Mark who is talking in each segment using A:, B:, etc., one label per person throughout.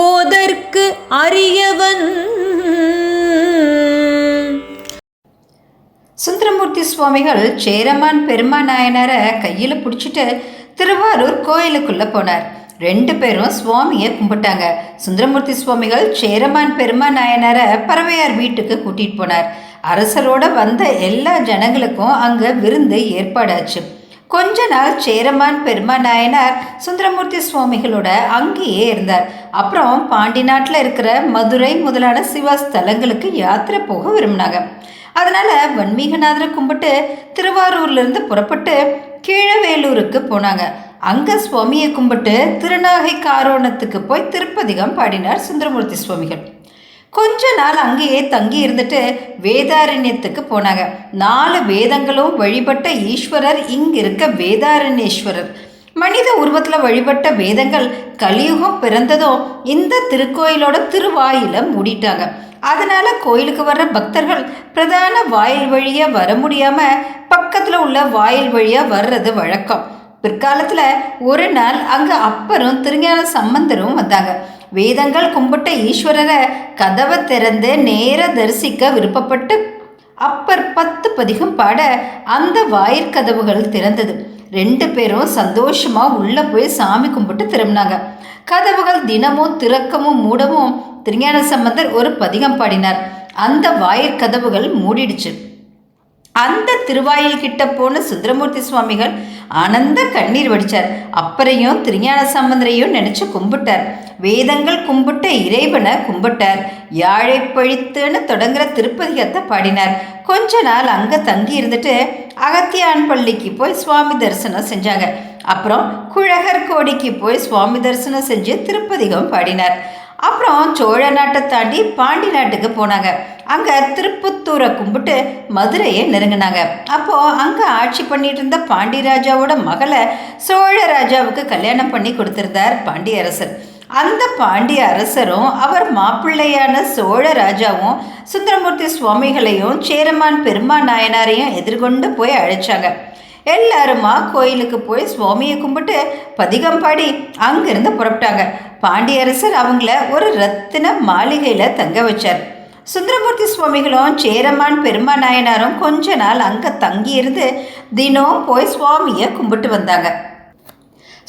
A: ஓதற்கு அரியவன்.
B: சுந்தரமூர்த்தி சுவாமிகள் சேரமான் பெருமான் நாயனாரை கையில் பிடிச்சிட்டு திருவாரூர் கோயிலுக்குள்ளே போனார். ரெண்டு பேரும் சுவாமியை கும்பிட்டாங்க. சுந்தரமூர்த்தி சுவாமிகள் சேரமான் பெருமான் நாயனாரை பறவையார் வீட்டுக்கு கூட்டிகிட்டு போனார். அரசரோட வந்த எல்லா ஜனங்களுக்கும் அங்கே விருந்து ஏற்பாடாச்சு. கொஞ்ச நாள் சேரமான் பெருமா நாயனார் சுந்தரமூர்த்தி சுவாமிகளோட அங்கேயே இருந்தார். அப்புறம் பாண்டி நாட்டில் இருக்கிற மதுரை முதலான சிவஸ்தலங்களுக்கு யாத்திரை போக விரும்பினாங்க. அதனால வன்மீகநாதரை கும்பிட்டு திருவாரூர்லேருந்து புறப்பட்டு கீழவேலூருக்கு போனாங்க. அங்கே சுவாமியை கும்பிட்டு திருநாகை காரோணத்துக்கு போய் திருப்பதிகம் பாடினார் சுந்தரமூர்த்தி சுவாமிகள். கொஞ்ச நாள் அங்கேயே தங்கி இருந்துட்டு வேதாரண்யத்துக்கு போனாங்க. நாலு வேதங்களும் வழிபட்ட ஈஸ்வரர் இங்கிருக்க வேதாரண்யேஸ்வரர். மனித உருவத்தில் வழிபட்ட வேதங்கள் கலியுகம் பிறந்ததும் இந்த திருக்கோயிலோட திருவாயில மூடிட்டாங்க. அதனால கோயிலுக்கு வர்ற பக்தர்கள் பிரதான வாயில் வழியாக வர முடியாம பக்கத்தில் உள்ள வாயில் வழியாக வர்றது வழக்கம். பிற்காலத்தில் ஒரு நாள் அங்கே அப்பரும் திருஞான சம்பந்தரும் வந்தாங்க. வேதங்கள் கும்பிட்ட ஈஸ்வரரை கதவை திறந்து நேர தரிசிக்க விருப்பப்பட்டு அப்பர் பத்து பதிகம் பாட அந்த வாயிற்கதவுகள் திறந்தது. ரெண்டு பேரும் சந்தோஷமா உள்ள போய் சாமி கும்பிட்டு திரும்பினாங்க. கதவுகள் தினமும் திறக்கமும் மூடவும் திருஞான சம்பந்தர் ஒரு பதிகம் பாடினார். அந்த வாயிற்கதவுகள் மூடிடுச்சு. அந்த திருவாயில் கிட்ட போன சுந்தரமூர்த்தி சுவாமிகள் ஆனந்த கண்ணீர் வடிச்சார். அப்பறையும் திருஞான சம்பந்தரையும் நினைச்சு கும்பிட்டார். வேதங்கள் கும்பிட்ட இறைவனை கும்பிட்டார். யாழை பழித்துன்னு தொடங்குற திருப்பதிகத்தை பாடினார். கொஞ்ச நாள் அங்கே தங்கி இருந்துட்டு அகத்தியான் பள்ளிக்கு போய் சுவாமி தரிசனம் செஞ்சாங்க. அப்புறம் குழகர் கோடிக்கு போய் சுவாமி தரிசனம் செஞ்சு திருப்பதிகம் பாடினார். அப்புறம் சோழ நாட்டை தாண்டி பாண்டி நாட்டுக்கு போனாங்க. அங்கே திருப்பத்தூரை கும்பிட்டு மதுரையை நெருங்கினாங்க. அப்போது அங்கே ஆட்சி பண்ணிட்டு இருந்த பாண்டியராஜாவோட மகளை சோழ ராஜாவுக்கு கல்யாணம் பண்ணி கொடுத்துருந்தார் பாண்டியரசன் அந்த பாண்டிய அரசரும் அவர் மாப்பிள்ளையான சோழ ராஜாவும் சுந்தரமூர்த்தி சுவாமிகளையும் சேரமான் பெருமா நாயனாரையும் எதிர்கொண்டு போய் அழைச்சாங்க. எல்லாருமா கோயிலுக்கு போய் சுவாமியை கும்பிட்டு பதிகம் பாடி அங்கிருந்து புறப்பட்டாங்க. பாண்டியரசர் அவங்கள ஒரு ரத்தின மாளிகையில் தங்க வச்சார். சுந்தரமூர்த்தி சுவாமிகளும் சேரமான் பெருமா நாயனாரும் கொஞ்ச நாள் அங்கே தங்கியிருந்து தினம் போய் சுவாமியை கும்பிட்டு வந்தாங்க.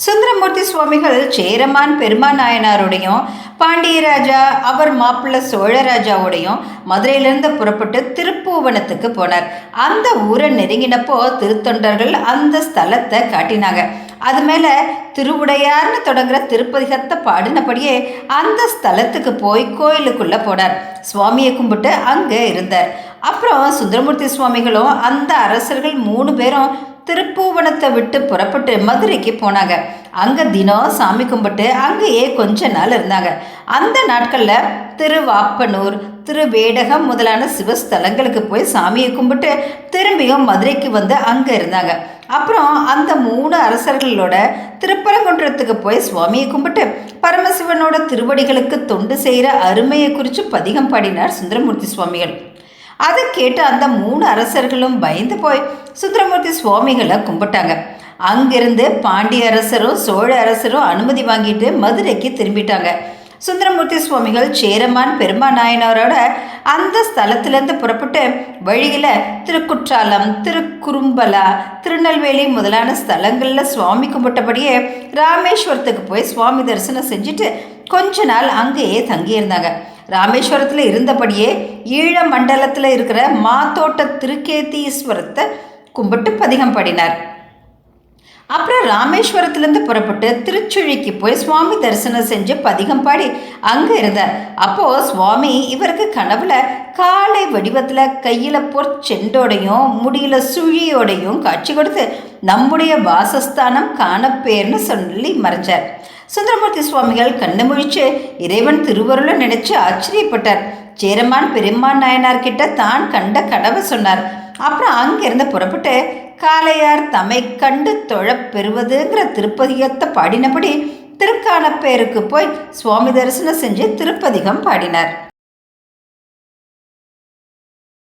B: சுந்தரமூர்த்தி சுவாமிகள் சேரமான் பெருமான் நாயனாரோடையும் பாண்டியராஜா அவர் மாப்பிள்ளை சோழராஜாவோடையும் மதுரையிலிருந்து புறப்பட்டு திருப்பூவனத்துக்கு போனார். அந்த ஊரை நெருங்கினப்போ திருத்தொண்டர்கள் அந்த ஸ்தலத்தை காட்டினாங்க. அது மேலே திருவுடையார்னு தொடங்குற திருப்பதிகத்தை பாடினபடியே அந்த ஸ்தலத்துக்கு போய் கோயிலுக்குள்ளே போனார். சுவாமியை கும்பிட்டு அங்கே இருந்தார். அப்புறம் சுந்தரமூர்த்தி சுவாமிகளும் அந்த அரசர்கள் மூணு பேரும் திருப்பூவனத்தை விட்டு புறப்பட்டு மதுரைக்கு போனாங்க. அங்கே தினம் சாமி கும்பிட்டு அங்கேயே கொஞ்ச நாள் இருந்தாங்க. அந்த நாட்களில் திருவாப்பனூர் திருவேடகம் முதலான சிவஸ்தலங்களுக்கு போய் சாமியை கும்பிட்டு திரும்பியும் மதுரைக்கு வந்து அங்கே இருந்தாங்க. அப்புறம் அந்த மூணு அரசர்களோட திருப்பரங்குன்றத்துக்கு போய் சுவாமியை கும்பிட்டு பரமசிவனோட திருவடிகளுக்கு தொண்டு செய்கிற அருமையை குறித்து பதிகம் பாடினார் சுந்தரமூர்த்தி சுவாமிகள். அதை கேட்டு அந்த மூணு அரசர்களும் பயந்து போய் சுந்தரமூர்த்தி சுவாமிகளை கும்பிட்டாங்க. அங்கிருந்து பாண்டிய அரசரும் சோழ அரசரும் அனுமதி வாங்கிட்டு மதுரைக்கு திரும்பிட்டாங்க. சுந்தரமூர்த்தி சுவாமிகள் சேரமான் பெருமான் நாயனாரோட அந்த ஸ்தலத்திலேருந்து புறப்பட்டு வழியில் திருக்குற்றாலம் திருக்குறும்பலா திருநெல்வேலி முதலான ஸ்தலங்களில் சுவாமி கும்பிட்டபடியே ராமேஸ்வரத்துக்கு போய் சுவாமி தரிசனம் செஞ்சுட்டு கொஞ்ச நாள் அங்கேயே தங்கியிருந்தாங்க. ராமேஸ்வரத்தில் இருந்தபடியே ஈழ மண்டலத்தில் இருக்கிற மாத்தோட்ட திருக்கேத்தீஸ்வரத்தை கும்பிட்டு பதிகம் பாடினார். அப்புறம் ராமேஸ்வரத்துலேருந்து புறப்பட்டு திருச்சுழிக்கு போய் சுவாமி தரிசனம் செஞ்சு பதிகம் பாடி அங்கே இருந்தார். அப்போது சுவாமி இவருக்கு கனவுல காலை வடிவத்தில் கையில் பொற்செண்டோடையும் முடியில் சுழியோடையும் காட்சி கொடுத்து நம்முடைய வாசஸ்தானம் காணப்பேர்னு சொல்லி மறைஞ்சார் சுந்தரமூர்த்தி சுவாமிகள் கண்ணு முழிச்சு இறைவன் திருவருளை நினைச்சு ஆச்சரியப்பட்டார். சேரமான் பெருமான் நாயனார் கிட்ட தான் கண்ட கனவை சொன்னார். அப்புறம் அங்கிருந்து புறப்பட்டு காளையார் தமை கண்டு தொழப் பெறுவதுங்கிற திருப்பதிகத்தை பாடினபடி திருக்கானப்பேருக்கு போய் சுவாமி தரிசனம் செஞ்சு திருப்பதிகம் பாடினார்.